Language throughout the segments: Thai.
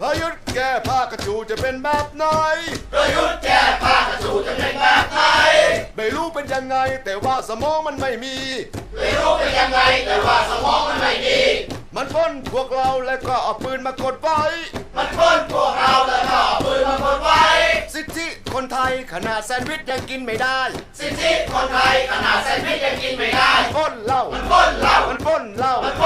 ประยุทธ์แก้ผ้ากระจูจะเป็นแบบไหน ประยุทธ์แก้ผ้ากระจูจะเป็นแบบไหน ไม่รู้เป็นยังไงแต่ว่าสมองมันไม่มี ไม่รู้เป็นยังไงแต่ว่าสมองมันไม่ดีมันพ้นพวกเราแล้วก็เอาปืนมากดไว้ มันพ้นพวกเราแล้วก็เอาปืนมากดไว้ สิทธิคนไทยขนาดแซนด์วิชยังกินไม่ได้ สิทธิคนไทยขนาดแซนด์วิชยังกินไม่ได้พ้นเหล้ามันพ้นเหล้ามันพ้นเหล้ามันพ้นเหล้า get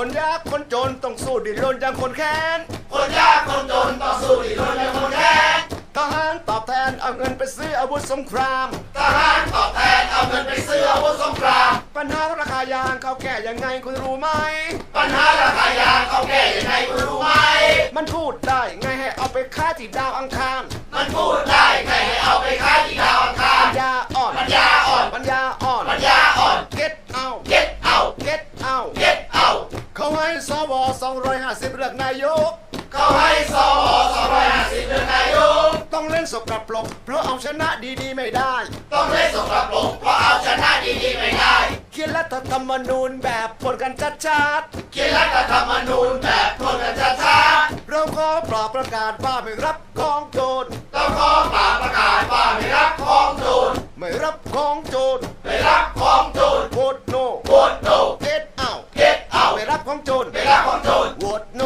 คนยากคนจนต้องสู้ดิ้นรนอย่างคนแค้น คนยากคนจนต่อสู้ดิ้นรนอย่างคนแค้นทหารตอบแทนเอาเงินไปซื้ออาวุธสงคราม ทหารตอบแทนเอาเงินไปซื้ออาวุธสงคราม ปัญหาราคายางเขาแก้ยังไงคุณรู้ไหม ปัญหาราคายางเขาแก้ยังไงคุณรู้ไหม มันพูดได้ไงให้เอาไปค้าที่ดาวอังคาร มันพูดได้แค่ให้เอาไปขายที่ดาวอังคาร ปัญญาอ่อน ปัญญาอ่อน ปัญญาอ่อน ปัญญาอ่อน get out get out ให้สว250เลือกนายก เขาให้สว250เลือกนายก ต้องเล่นสกปรกเพราะเอาชนะดีๆไม่ได้ ต้องเล่นสกปรกเพราะเอาชนะดีๆไม่ได้เขียนรัฐธรรมนูญแบบผลกันชัดเขียนรัฐธรรมนูญแบบทนกันช้าๆเราขอปราบประกาศว่าไม่รับของโจรๆต้องขอป่าประกาศว่าไม่รับของโจรไม่รับของโจ คนเป็นรักของโจรโหวตโน